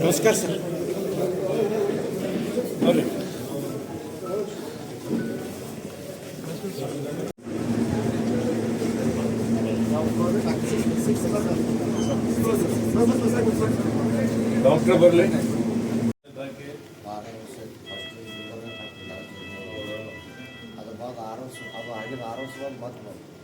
ನಮಸ್ಕಾರ ಸರ್ ಬರ್ರಿ ಡಾಕ್ಟರ್ ಬರಲಿ ಆರು ವರ್ಷ ಫಸ್ಟ್ ಅದು ಬಂದು ಆರು ವರ್ಷ ಅದು ಆಗಿದ ಆರು ವರ್ಷ ಬಂದು ಮತ್ತೆ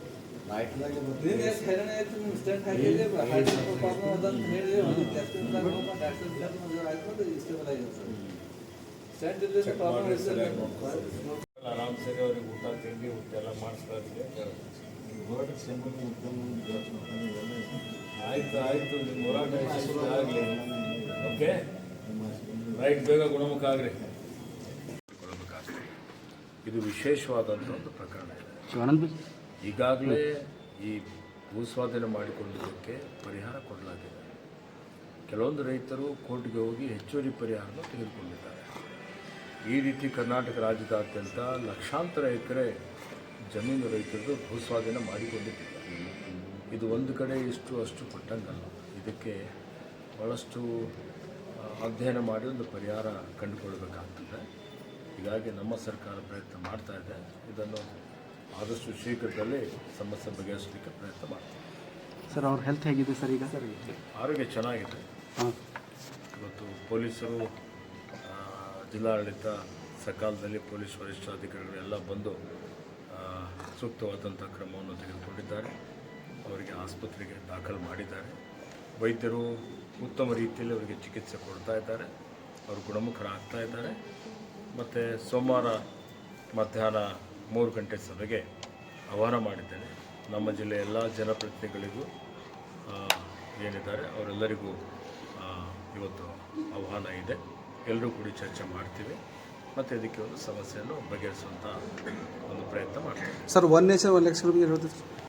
ಆರಾಮ್ ಸರಿ ಅವ್ರಿಗೆ ಊಟ ತಿಂಡಿ ಊಟ ಎಲ್ಲ ಮಾಡಿಸ್ತಾ ಇದ್ವಿ ಆಯ್ತು ಆಯ್ತು ನಿಮ್ಮ ಹೋರಾಟ ಆಗಲಿ ಓಕೆ ರೈಟ್ ಬೇಗ ಗುಣಮುಖ ಆಗ್ರಿ ಇದು ವಿಶೇಷವಾದಂಥ ಒಂದು ಪ್ರಕರಣ. ಇದೆ ಈಗಾಗಲೇ ಈ ಭೂಸ್ವಾಧೀನ ಮಾಡಿಕೊಂಡಿದ್ದಕ್ಕೆ ಪರಿಹಾರ ಕೊಡಲಾಗಿದೆ. ಕೆಲವೊಂದು ರೈತರು ಕೋರ್ಟ್ಗೆ ಹೋಗಿ ಹೆಚ್ಚುವರಿ ಪರಿಹಾರವನ್ನು ತೆಗೆದುಕೊಂಡಿದ್ದಾರೆ. ಈ ರೀತಿ ಕರ್ನಾಟಕ ರಾಜ್ಯದಾದ್ಯಂತ ಲಕ್ಷಾಂತರ ಎಕರೆ ಜಮೀನು ರೈತರು ಭೂಸ್ವಾಧೀನ ಮಾಡಿಕೊಂಡಿದ್ದಾರೆ. ಇದು ಒಂದು ಕಡೆ ಇಷ್ಟು ಅಷ್ಟು ಕೊಟ್ಟಂಗಲ್ಲ. ಇದಕ್ಕೆ ಭಾಳಷ್ಟು ಅಧ್ಯಯನ ಮಾಡಿ ಒಂದು ಪರಿಹಾರ ಕಂಡುಕೊಳ್ಬೇಕಾಗ್ತದೆ. ಹೀಗಾಗಿ ನಮ್ಮ ಸರ್ಕಾರ ಪ್ರಯತ್ನ ಮಾಡ್ತಾ ಇದೆ. ಇದನ್ನು ಆದಷ್ಟು ಶೀಘ್ರದಲ್ಲಿ ಸಮಸ್ಯೆ ಬಗೆಹರಿಸಲಿಕ್ಕೆ ಪ್ರಯತ್ನ ಮಾಡ್ತೀವಿ ಸರ್ ಅವ್ರ ಹೆಲ್ತ್ ಹೇಗಿದೆ ಸರ್ ಈಗ? ಸರ್ ಆರೋಗ್ಯ ಚೆನ್ನಾಗಿದೆ. ಇವತ್ತು ಪೊಲೀಸರು ಜಿಲ್ಲಾಡಳಿತ ಸಕಾಲದಲ್ಲಿ ಪೊಲೀಸ್ ವರಿಷ್ಠಾಧಿಕಾರಿಗಳೆಲ್ಲ ಬಂದು ಆ, ಸೂಕ್ತವಾದಂಥ ಕ್ರಮವನ್ನು ತೆಗೆದುಕೊಂಡಿದ್ದಾರೆ. ಅವರಿಗೆ ಆಸ್ಪತ್ರೆಗೆ ದಾಖಲು ಮಾಡಿದ್ದಾರೆ. ವೈದ್ಯರು ಉತ್ತಮ ರೀತಿಯಲ್ಲಿ ಅವರಿಗೆ ಚಿಕಿತ್ಸೆ ಕೊಡ್ತಾ ಇದ್ದಾರೆ. ಅವರು ಗುಣಮುಖರಾಗ್ತಾ ಇದ್ದಾರೆ. ಮತ್ತು ಸೋಮವಾರ ಮಧ್ಯಾಹ್ನ ಮೂರು ಗಂಟೆ ಸಭೆಗೆ ಆಹ್ವಾನ ಮಾಡಿದ್ದೇನೆ. ನಮ್ಮ ಜಿಲ್ಲೆಯ ಎಲ್ಲ ಜನಪ್ರತಿನಿಧಿಗಳಿಗೂ ಏನಿದ್ದಾರೆ ಅವರೆಲ್ಲರಿಗೂ ಇವತ್ತು ಆಹ್ವಾನ ಇದೆ. ಎಲ್ಲರೂ ಕೂಡಿ ಚರ್ಚೆ ಮಾಡ್ತೀವಿ. ಮತ್ತು ಇದಕ್ಕೆ ಒಂದು ಸಮಸ್ಯೆಯನ್ನು ಬಗೆಹರಿಸುವಂಥ ಒಂದು ಪ್ರಯತ್ನ ಮಾಡ್ತೀವಿ. Sir one nation one lakh